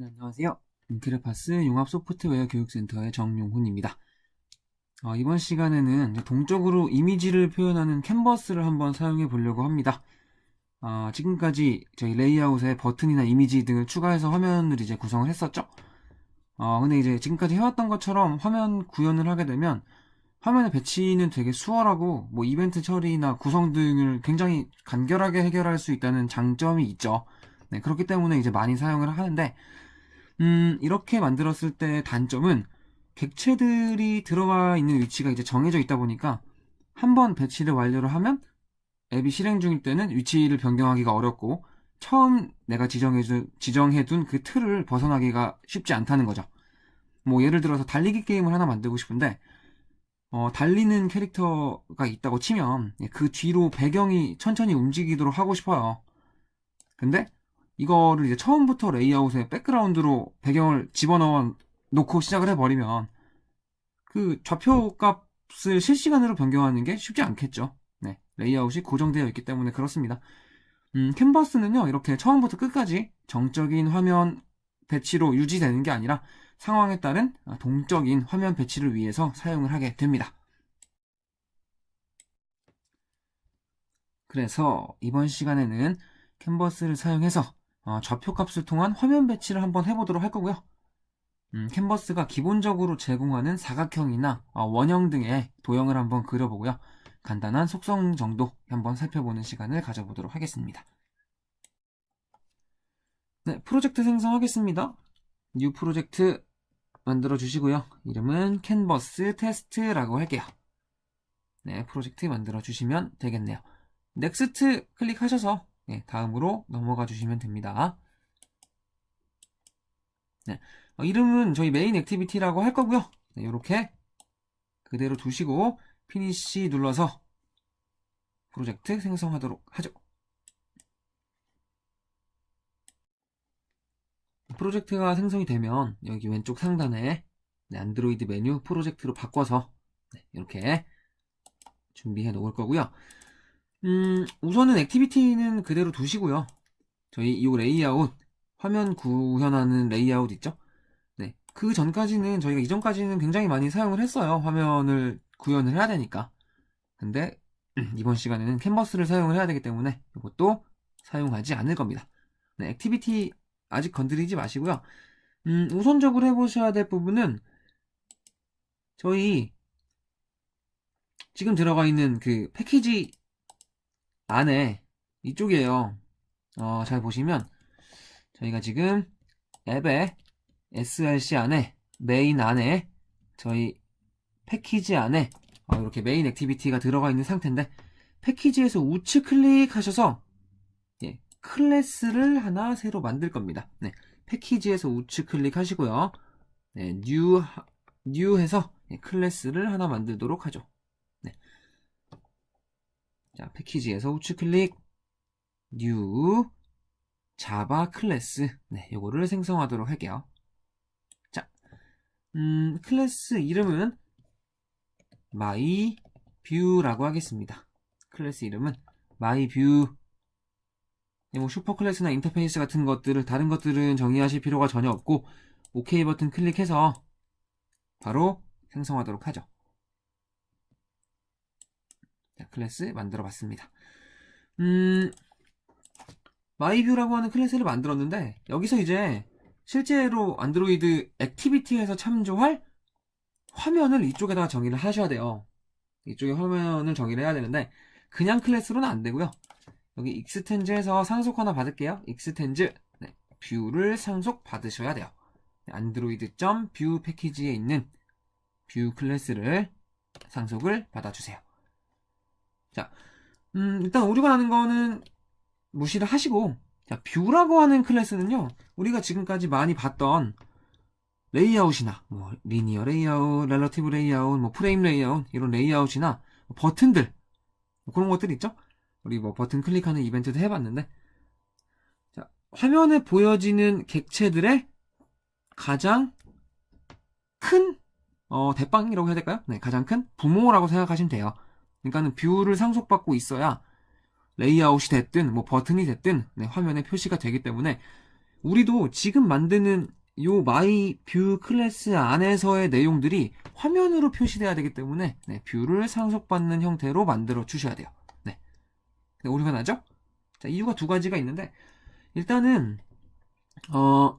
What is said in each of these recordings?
네, 안녕하세요. 인크레파스 융합 소프트웨어 교육센터의 정용훈입니다. 어, 이번 시간에는 동적으로 이미지를 표현하는 캔버스를 한번 사용해 보려고 합니다. 아, 지금까지 저희 레이아웃에 버튼이나 이미지 등을 추가해서 화면을 이제 구성을 했었죠. 어, 근데 이제 지금까지 해왔던 것처럼 화면 구현을 하게 되면 화면의 배치는 되게 수월하고 뭐 이벤트 처리나 구성 등을 굉장히 간결하게 해결할 수 있다는 장점이 있죠. 네, 그렇기 때문에 이제 많이 사용을 하는데 음, 이렇게 만들었을 때 단점은 객체들이 들어가 있는 위치가 이제 정해져 있다 보니까 한 번 배치를 완료를 하면 앱이 실행 중일 때는 위치를 변경하기가 어렵고 처음 내가 지정해준, 지정해둔 그 틀을 벗어나기가 쉽지 않다는 거죠. 뭐 예를 들어서 달리기 게임을 하나 만들고 싶은데 어, 달리는 캐릭터가 있다고 치면 예, 그 뒤로 배경이 천천히 움직이도록 하고 싶어요. 근데 이거를 이제 처음부터 레이아웃에 백그라운드로 배경을 집어넣어 놓고 시작을 해버리면 그 좌표 값을 실시간으로 변경하는 게 쉽지 않겠죠. 네. 레이아웃이 고정되어 있기 때문에 그렇습니다. 음, 캔버스는요, 이렇게 처음부터 끝까지 정적인 화면 배치로 유지되는 게 아니라 상황에 따른 동적인 화면 배치를 위해서 사용을 하게 됩니다. 그래서 이번 시간에는 캔버스를 사용해서 어, 좌표 값을 통한 화면 배치를 한번 해보도록 할 거고요. 음, 캔버스가 기본적으로 제공하는 사각형이나 어, 원형 등의 도형을 한번 그려보고요. 간단한 속성 정도 한번 살펴보는 시간을 가져보도록 하겠습니다. 네, 프로젝트 생성하겠습니다. 뉴 프로젝트 만들어 주시고요. 이름은 캔버스 테스트라고 할게요. 네, 프로젝트 만들어 주시면 되겠네요. 넥스트 클릭하셔서 네, 다음으로 넘어가 주시면 됩니다. 네, 어, 이름은 저희 메인 액티비티라고 할 거고요. 네, 이렇게 그대로 두시고 피니시 눌러서 프로젝트 생성하도록 하죠. 프로젝트가 생성이 되면 여기 왼쪽 상단에 네, 안드로이드 메뉴 프로젝트로 바꿔서 네, 이렇게 준비해 놓을 거고요. 음, 우선은 액티비티는 그대로 두시고요. 저희 이 레이아웃, 화면 구현하는 레이아웃 있죠? 네. 그 전까지는, 저희가 이전까지는 굉장히 많이 사용을 했어요. 화면을 구현을 해야 되니까. 근데, 이번 시간에는 캔버스를 사용을 해야 되기 때문에 이것도 사용하지 않을 겁니다. 네, 액티비티 아직 건드리지 마시고요. 음, 우선적으로 해보셔야 될 부분은 저희 지금 들어가 있는 그 패키지 안에 이쪽이에요. 어, 잘 보시면 저희가 지금 앱에 src 안에 메인 안에 저희 패키지 안에 어, 이렇게 메인 액티비티가 들어가 있는 상태인데 패키지에서 우측 클릭하셔서 예, 클래스를 하나 새로 만들 겁니다. 네, 패키지에서 우측 클릭하시고요. 네, new new 해서 예, 클래스를 하나 만들도록 하죠. 자, 패키지에서 우측 클릭, new, 자바 클래스. 네, 요거를 생성하도록 할게요. 자, 음, 클래스 이름은 my view라고 하겠습니다. 클래스 이름은 my view. 네, 뭐 슈퍼 클래스나 인터페이스 같은 것들을 다른 것들은 정의하실 필요가 전혀 없고 OK 버튼 클릭해서 바로 생성하도록 하죠. 자, 클래스 만들어 봤습니다. 음, 마이뷰라고 하는 클래스를 만들었는데, 여기서 이제 실제로 안드로이드 액티비티에서 참조할 화면을 이쪽에다가 정의를 하셔야 돼요. 이쪽에 화면을 정의를 해야 되는데, 그냥 클래스로는 안 되고요. 여기 익스텐즈에서 상속 하나 받을게요. 익스텐즈, 네, 뷰를 상속 받으셔야 돼요. 안드로이드.뷰 패키지에 있는 뷰 클래스를 상속을 받아주세요. 자, 음, 일단 오류가 나는 거는 무시를 하시고, 자, 뷰라고 하는 클래스는요, 우리가 지금까지 많이 봤던 레이아웃이나, 뭐, 리니어 레이아웃, 렐러티브 레이아웃, 뭐, 프레임 레이아웃, 이런 레이아웃이나, 뭐 버튼들, 뭐 그런 것들 있죠? 우리 뭐, 버튼 클릭하는 이벤트도 해봤는데, 자, 화면에 보여지는 객체들의 가장 큰, 어, 대빵이라고 해야 될까요? 네, 가장 큰 부모라고 생각하시면 돼요. 그러니까는 뷰를 상속받고 있어야 레이아웃이 됐든 뭐 버튼이 됐든 네, 화면에 표시가 되기 때문에 우리도 지금 만드는 요 마이 뷰 클래스 안에서의 내용들이 화면으로 표시돼야 되기 때문에 네, 뷰를 상속받는 형태로 만들어 주셔야 돼요. 네. 네, 오류가 나죠? 자, 이유가 두 가지가 있는데 일단은 어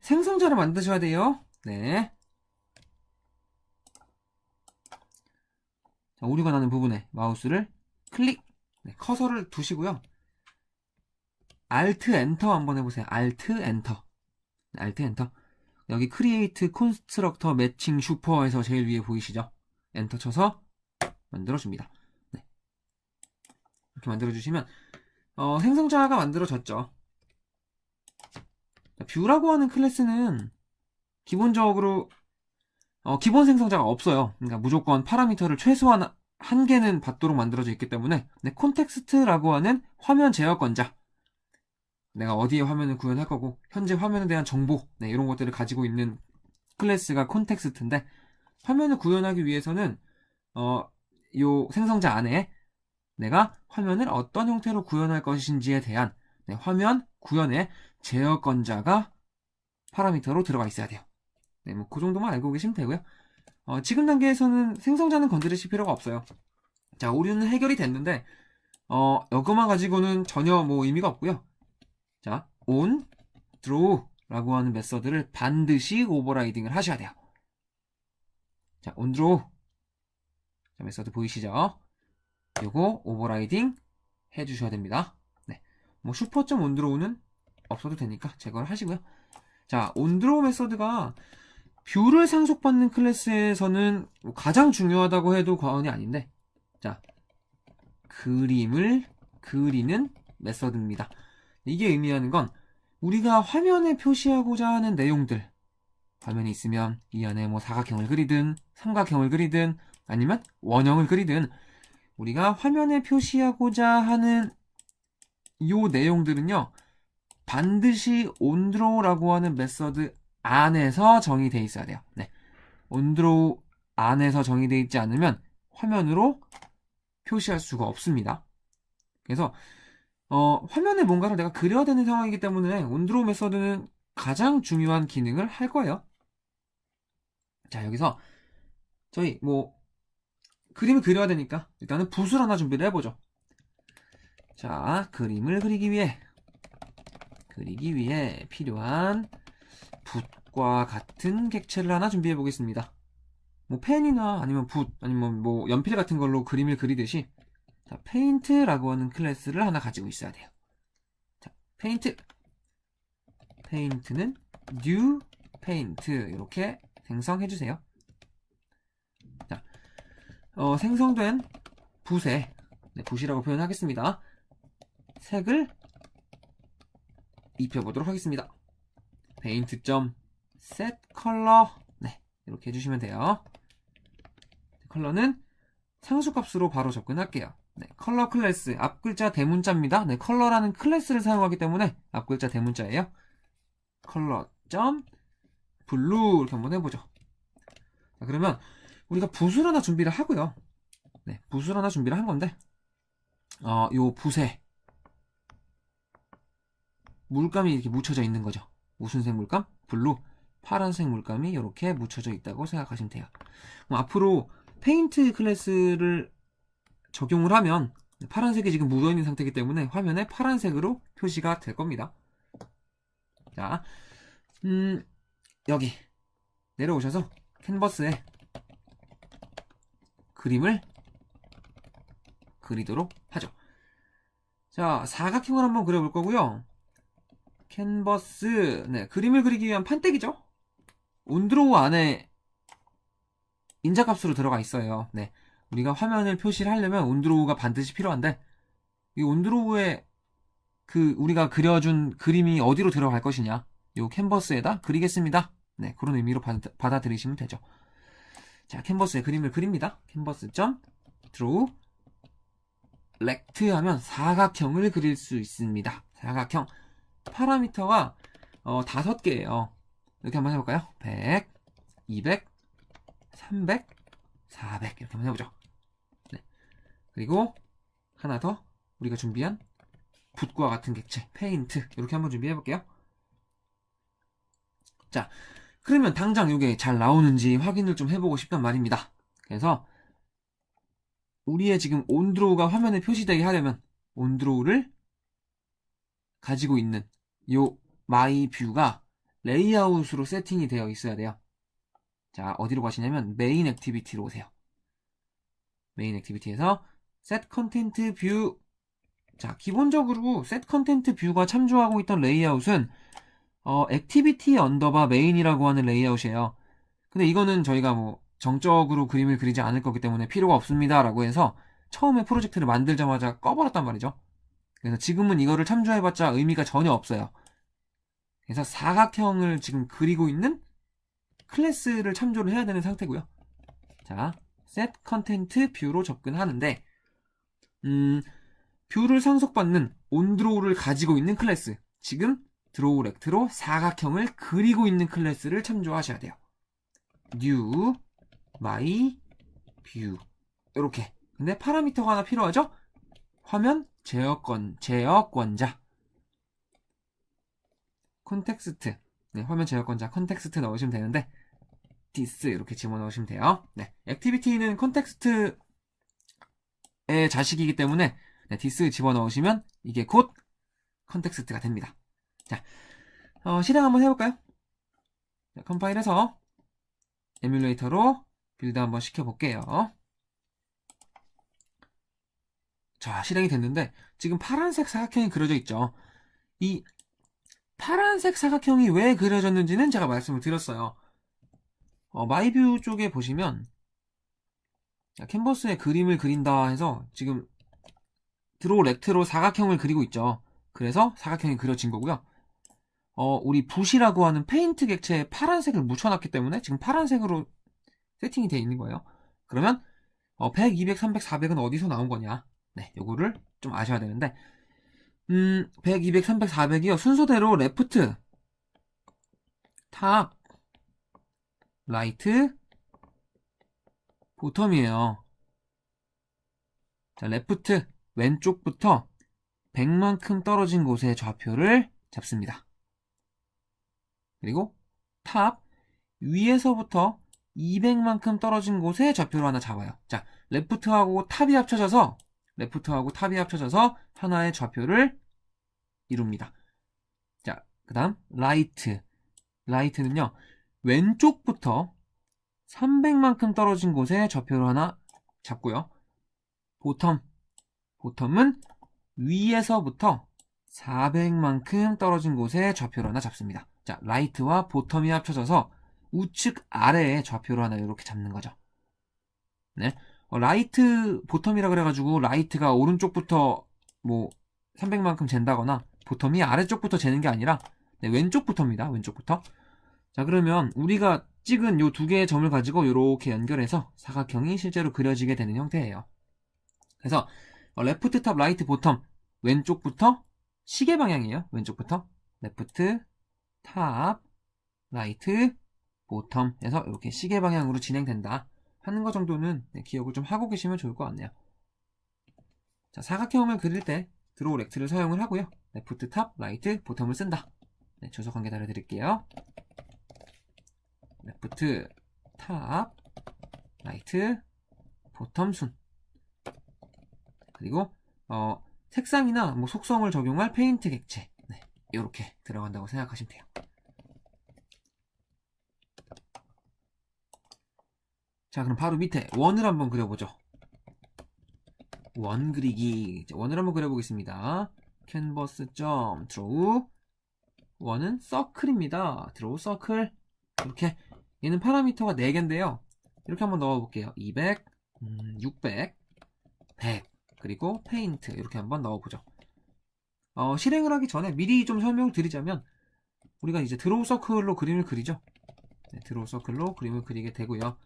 생성자를 만드셔야 돼요. 네. 오류가 나는 부분에 마우스를 클릭, 네, 커서를 두시고요. Alt 엔터 한번 해보세요. Alt 엔터. 네, Alt 엔터. 여기 Create Constructor Matching Super에서 제일 위에 보이시죠? 엔터 쳐서 만들어줍니다. 네. 이렇게 만들어주시면 어, 생성자가 만들어졌죠. 자, 뷰라고 하는 클래스는 기본적으로 어, 기본 생성자가 없어요. 그러니까 무조건 파라미터를 최소한 한 개는 받도록 만들어져 있기 때문에 네, 콘텍스트라고 하는 화면 제어권자 내가 어디에 화면을 구현할 거고 현재 화면에 대한 정보 네, 이런 것들을 가지고 있는 클래스가 콘텍스트인데 화면을 구현하기 위해서는 어, 요 생성자 안에 내가 화면을 어떤 형태로 구현할 것인지에 대한 네, 화면 구현의 제어권자가 파라미터로 들어가 있어야 돼요. 네, 뭐 그 정도만 알고 계시면 되고요. 어, 지금 단계에서는 생성자는 건드리실 필요가 없어요. 자, 오류는 해결이 됐는데 어, 이거만 가지고는 전혀 뭐 의미가 없고요. 자, on, draw라고 하는 메서드를 반드시 오버라이딩을 하셔야 돼요. 자, on draw. 자, 메서드 보이시죠? 요거 오버라이딩 해 주셔야 됩니다. 네. 뭐 슈퍼점 온드로우는 없어도 되니까 제거를 하시고요. 자, 온드로우 메서드가 뷰를 상속받는 클래스에서는 가장 중요하다고 해도 과언이 아닌데, 자, 그림을 그리는 메서드입니다. 이게 의미하는 건 우리가 화면에 표시하고자 하는 내용들, 화면이 있으면 이 안에 뭐 사각형을 그리든 삼각형을 그리든 아니면 원형을 그리든 우리가 화면에 표시하고자 하는 요 내용들은요 반드시 온드로우라고 하는 메서드 안에서 정의되어 있어야 돼요. 네. 온드로우 안에서 정의되어 있지 않으면 화면으로 표시할 수가 없습니다. 그래서 어, 화면에 뭔가를 내가 그려야 되는 상황이기 때문에 온드로우 메서드는 가장 중요한 기능을 할 거예요. 자, 여기서 저희 뭐 그림을 그려야 되니까 일단은 붓을 하나 준비를 해보죠. 자, 그림을 그리기 위해 그리기 위해 필요한 붓과 같은 객체를 하나 준비해 보겠습니다. 뭐 펜이나 아니면 붓 아니면 뭐 연필 같은 걸로 그림을 그리듯이 자, 페인트라고 하는 클래스를 하나 가지고 있어야 돼요. 자, 페인트 페인트는 new paint 이렇게 생성해 주세요. 자, 어, 생성된 붓에 네, 붓이라고 표현하겠습니다. 색을 입혀보도록 하겠습니다. paint.set color 네, 이렇게 해주시면 돼요. 컬러는 상수값으로 바로 접근할게요. 네, 컬러 클래스 앞 글자 대문자입니다. 네, 컬러라는 클래스를 사용하기 때문에 앞 글자 대문자예요. 컬러 점 블루 이렇게 한번 해보죠. 자, 그러면 우리가 붓을 하나 준비를 하고요. 네, 붓을 하나 준비를 한 건데 어, 요 붓에 물감이 이렇게 묻혀져 있는 거죠. 무슨 색 물감? 블루. 파란색 물감이 이렇게 묻혀져 있다고 생각하시면 돼요. 앞으로 페인트 클래스를 적용을 하면 파란색이 지금 묻어있는 상태이기 때문에 화면에 파란색으로 표시가 될 겁니다. 자, 음, 여기 내려오셔서 캔버스에 그림을 그리도록 하죠. 자, 사각형을 한번 그려볼 거고요. 캔버스, 네, 그림을 그리기 위한 판때기죠? 온드로우 안에 인자값으로 들어가 있어요. 네, 우리가 화면을 표시를 하려면 온드로우가 반드시 필요한데, 이 온드로우에 그 우리가 그려준 그림이 어디로 들어갈 것이냐, 요 캔버스에다 그리겠습니다. 네, 그런 의미로 받아, 들이시면 되죠. 자, 캔버스에 그림을 그립니다. 캔버스 점 draw 렉트 하면 사각형을 그릴 수 있습니다. 사각형. 파라미터가 어, 다섯 개예요. 이렇게 한번 해볼까요? 100, 200, 300, 400 이렇게 한번 해보죠. 네. 그리고 하나 더 우리가 준비한 붓과 같은 객체, 페인트 이렇게 한번 준비해 볼게요. 자, 그러면 당장 이게 잘 나오는지 확인을 좀 해보고 싶단 말입니다. 그래서 우리의 지금 온드로우가 화면에 표시되게 하려면 온드로우를 가지고 있는 요 마이 뷰가 레이아웃으로 세팅이 되어 있어야 돼요. 자, 어디로 가시냐면 메인 액티비티로 오세요. 메인 액티비티에서 set content view 자, 기본적으로 set content view가 참조하고 있던 레이아웃은 어, 액티비티 언더바 메인이라고 하는 레이아웃이에요. 근데 이거는 저희가 뭐 정적으로 그림을 그리지 않을 거기 때문에 필요가 없습니다라고 해서 처음에 프로젝트를 만들자마자 꺼버렸단 말이죠. 그래서 지금은 이거를 참조해봤자 의미가 전혀 없어요. 그래서 사각형을 지금 그리고 있는 클래스를 참조를 해야 되는 상태고요. 자, set content view로 접근하는데 음, 뷰를 상속받는 온드로우를 가지고 있는 클래스 지금 드로우 렉트로 사각형을 그리고 있는 클래스를 참조하셔야 돼요. new my view 이렇게 근데 파라미터가 하나 필요하죠? 화면 제어권 제어권자 컨텍스트 네, 화면 제어권자 컨텍스트 넣으시면 되는데 this 이렇게 집어넣으시면 돼요. 네, 액티비티는 컨텍스트의 자식이기 때문에 네, this 집어넣으시면 이게 곧 컨텍스트가 됩니다. 자, 어, 실행 한번 해볼까요? 자, 컴파일해서 에뮬레이터로 빌드 한번 시켜볼게요. 자, 실행이 됐는데 지금 파란색 사각형이 그려져 있죠. 이 파란색 사각형이 왜 그려졌는지는 제가 말씀을 드렸어요. 어, 마이뷰 쪽에 보시면 자, 캔버스에 그림을 그린다 해서 지금 드로우 렉트로 사각형을 그리고 있죠. 그래서 사각형이 그려진 거고요. 어, 우리 붓이라고 하는 페인트 객체에 파란색을 묻혀놨기 때문에 지금 파란색으로 세팅이 되어 있는 거예요. 그러면 어, 100, 200, 300, 400은 어디서 나온 거냐? 네, 요거를 좀 아셔야 되는데 음, 100, 200, 300, 400이요. 순서대로 레프트, 탑, 라이트, 보텀이에요. 자, 레프트 왼쪽부터 100만큼 떨어진 곳의 좌표를 잡습니다. 그리고 탑 위에서부터 200만큼 떨어진 곳의 좌표를 하나 잡아요. 자, 레프트하고 탑이 합쳐져서 레프트하고 탑이 합쳐져서 하나의 좌표를 이룹니다. 자, 그 다음 라이트 라이트는요. 왼쪽부터 300만큼 떨어진 곳에 좌표를 하나 잡고요. 보텀 보텀은 위에서부터 400만큼 떨어진 곳에 좌표를 하나 잡습니다. 자, 라이트와 보텀이 합쳐져서 우측 아래에 좌표를 하나 이렇게 잡는 거죠. 네. 어, 라이트 보텀이라 그래가지고 라이트가 오른쪽부터 뭐 300만큼 잰다거나 보텀이 아래쪽부터 재는 게 아니라 네, 왼쪽부터입니다. 왼쪽부터. 자 그러면 우리가 찍은 요 두 개의 점을 가지고 이렇게 연결해서 사각형이 실제로 그려지게 되는 형태예요. 그래서 어, 레프트 탑 라이트 보텀 왼쪽부터 시계 방향이에요. 왼쪽부터 레프트 탑 라이트 보텀 해서 이렇게 시계 방향으로 진행된다 하는 것 정도는 네, 기억을 좀 하고 계시면 좋을 것 같네요. 자 사각형을 그릴 때 드로우 렉트를 사용을 하고요. 레프트 탑 라이트 보텀을 쓴다. 네, 주소 관계 달아드릴게요. 레프트 탑 라이트 보텀 순 그리고 어, 색상이나 뭐 속성을 적용할 페인트 객체 네, 이렇게 들어간다고 생각하시면 돼요. 자 그럼 바로 밑에 원을 한번 그려보죠. 원 그리기 원을 한번 그려보겠습니다. 캔버스 점 드로우 원은 서클입니다. 드로우 서클 이렇게 얘는 파라미터가 4개인데요. 이렇게 한번 넣어볼게요. 200, 음, 600, 100 그리고 페인트 이렇게 한번 넣어보죠. 어, 실행을 하기 전에 미리 좀 설명을 드리자면 우리가 이제 드로우 서클로 그림을 그리죠. 네, 드로우 서클로 그림을 그리게 되고요.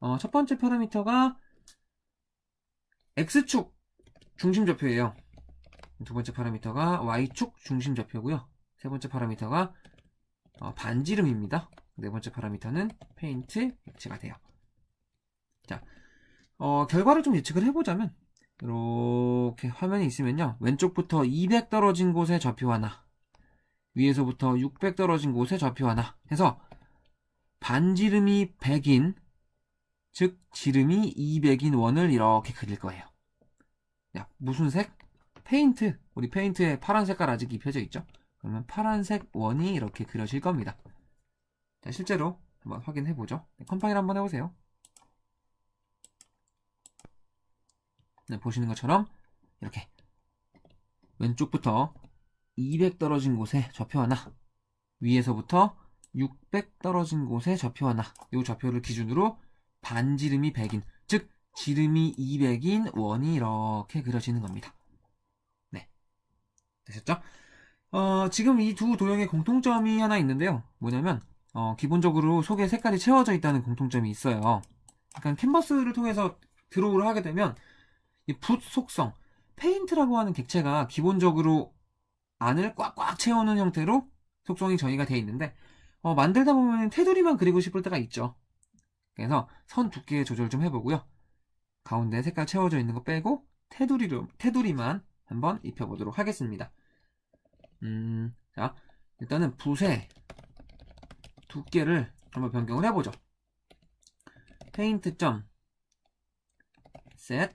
어, 첫 번째 파라미터가 X축 중심 좌표예요. 두 번째 파라미터가 Y축 중심 좌표고요. 세 번째 파라미터가 어, 반지름입니다. 네 번째 파라미터는 페인트 액체가 돼요. 자, 어, 결과를 좀 예측을 해보자면 이렇게 화면이 있으면요. 왼쪽부터 200 떨어진 곳에 좌표 하나, 위에서부터 600 떨어진 곳에 좌표 하나 해서 반지름이 100인, 즉 지름이 200인 원을 이렇게 그릴 거예요. 야, 무슨 색? 페인트. 우리 페인트에 파란 색깔 아직 입혀져 있죠? 그러면 파란색 원이 이렇게 그려질 겁니다. 자, 실제로 한번 확인해 보죠. 네, 컴파일 한번 해 보세요. 네, 보시는 것처럼 이렇게 왼쪽부터 200 떨어진 곳에 좌표 하나, 위에서부터 600 떨어진 곳에 좌표 하나. 이 좌표를 기준으로 반지름이 100인, 즉 지름이 200인 원이 이렇게 그려지는 겁니다. 네, 되셨죠? 어, 지금 이 두 도형의 공통점이 하나 있는데요. 뭐냐면 어, 기본적으로 속에 색깔이 채워져 있다는 공통점이 있어요. 그러니까 캔버스를 통해서 드로우를 하게 되면 이붓 속성, 페인트라고 하는 객체가 기본적으로 안을 꽉꽉 채우는 형태로 속성이 정의가 되어 있는데 어, 만들다 보면 테두리만 그리고 싶을 때가 있죠. 그래서 선 두께 조절 좀 해보고요. 가운데 색깔 채워져 있는 거 빼고 테두리로 테두리만 한번 입혀보도록 하겠습니다. 음, 자 일단은 붓의 두께를 한번 변경을 해보죠. 페인트 점 셋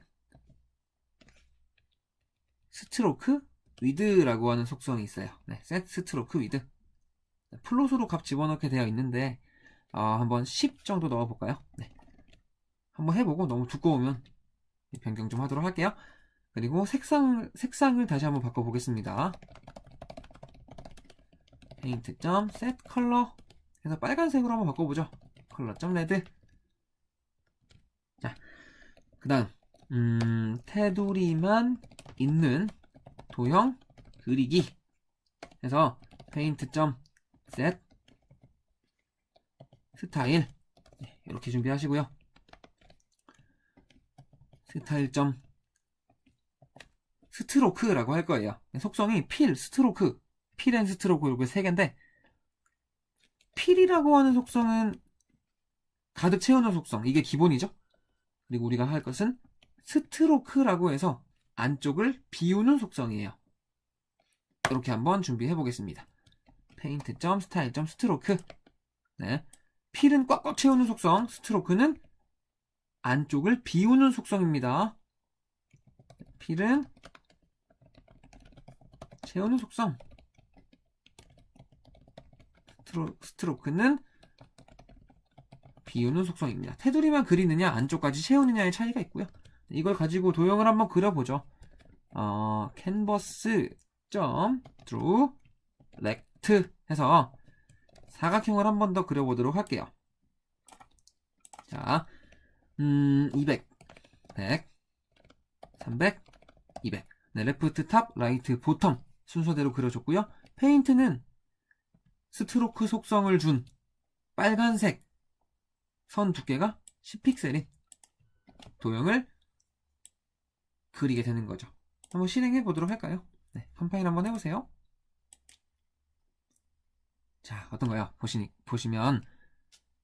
스트로크 위드라고 하는 속성이 있어요. 네, 셋 스트로크 위드. 플롯으로 값 집어넣게 되어 있는데 어, 한번 10 정도 넣어볼까요? 네. 한번 해보고 너무 두꺼우면 변경 좀 하도록 할게요. 그리고 색상, 색상을 다시 한번 바꿔보겠습니다. 페인트 점셋 컬러 해서 빨간색으로 한번 바꿔보죠. 컬러 점 레드. 자, 그 다음 음, 테두리만 있는 도형 그리기 해서 페인트 점셋 스타일 네, 이렇게 준비하시고요. 스타일 점 스트로크라고 할 거예요. 속성이 필, 스트로크, 필앤 스트로크 이렇게 세 개인데 필이라고 하는 속성은 가득 채우는 속성 이게 기본이죠. 그리고 우리가 할 것은 스트로크라고 해서 안쪽을 비우는 속성이에요. 이렇게 한번 준비해 보겠습니다. 페인트 점 스타일 점 스트로크 네. 필은 꽉꽉 채우는 속성, 스트로크는 안쪽을 비우는 속성입니다. 필은 채우는 속성, 스트로, 스트로 크는 비우는 속성입니다. 테두리만 그리느냐, 안쪽까지 채우느냐의 차이가 있고요. 이걸 가지고 도형을 한번 그려보죠. 어, 캔버스 점 드루 렉트 해서 사각형을 한 번 더 그려보도록 할게요. 자, 음, 200, 100, 300, 200. 네, 레프트 탑, 라이트 보텀 순서대로 그려줬고요. 페인트는 스트로크 속성을 준 빨간색 선 두께가 10픽셀인 도형을 그리게 되는 거죠. 한번 실행해 보도록 할까요? 네, 컴파일 한번 해보세요. 자, 어떤가요? 보시, 보시면,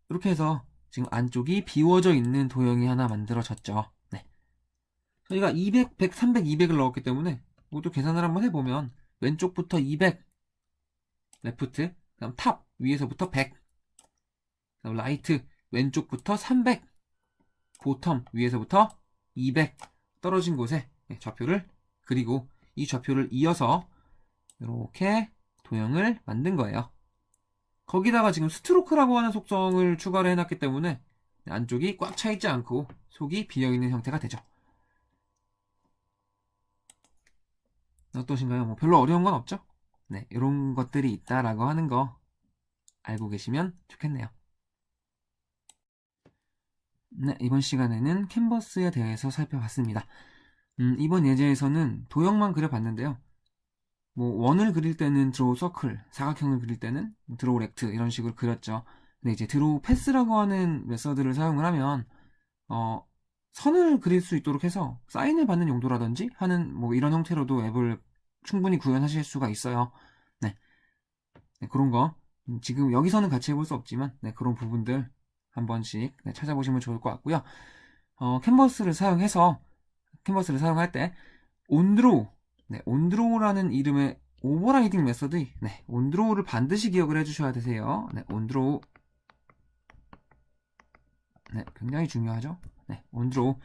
이렇게 해서 지금 안쪽이 비워져 있는 도형이 하나 만들어졌죠. 네. 저희가 200, 100, 300, 200을 넣었기 때문에 모두 계산을 한번 해보면, 왼쪽부터 200, 레프트, 그 다음 탑, 위에서부터 100, 그 다음 라이트, 왼쪽부터 300, 보텀, 위에서부터 200, 떨어진 곳에 좌표를 그리고 이 좌표를 이어서 이렇게 도형을 만든 거예요. 거기다가 지금 스트로크라고 하는 속성을 추가를 해놨기 때문에 안쪽이 꽉 차 있지 않고 속이 비어있는 형태가 되죠. 어떠신가요? 뭐 별로 어려운 건 없죠? 네, 이런 것들이 있다라고 하는 거 알고 계시면 좋겠네요. 네, 이번 시간에는 캔버스에 대해서 살펴봤습니다. 음, 이번 예제에서는 도형만 그려봤는데요. 뭐 원을 그릴 때는 드로우 서클, 사각형을 그릴 때는 드로우 렉트 이런 식으로 그렸죠. 근데 이제 드로우 패스라고 하는 메서드를 사용을 하면 어, 선을 그릴 수 있도록 해서 사인을 받는 용도라든지 하는 뭐 이런 형태로도 앱을 충분히 구현하실 수가 있어요. 네, 네 그런 거 음, 지금 여기서는 같이 해볼 수 없지만 네, 그런 부분들 한 번씩 네, 찾아보시면 좋을 것 같고요. 어, 캔버스를 사용해서 캔버스를 사용할 때 온드로우, 네, 온드로우라는 이름의 오버라이딩 메서드, 네, 온드로우를 반드시 기억을 해주셔야 되세요. 네, 온드로우. 네, 굉장히 중요하죠. 네, 온드로우.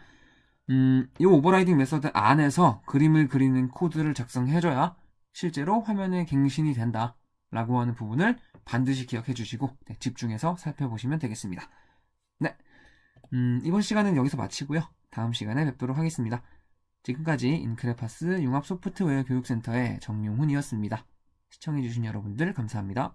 음, 이 오버라이딩 메서드 안에서 그림을 그리는 코드를 작성해줘야 실제로 화면에 갱신이 된다. 라고 하는 부분을 반드시 기억해 주시고 네, 집중해서 살펴보시면 되겠습니다. 네. 음, 이번 시간은 여기서 마치고요. 다음 시간에 뵙도록 하겠습니다. 지금까지 인크레파스 융합 소프트웨어 교육센터의 정용훈이었습니다. 시청해주신 여러분들 감사합니다.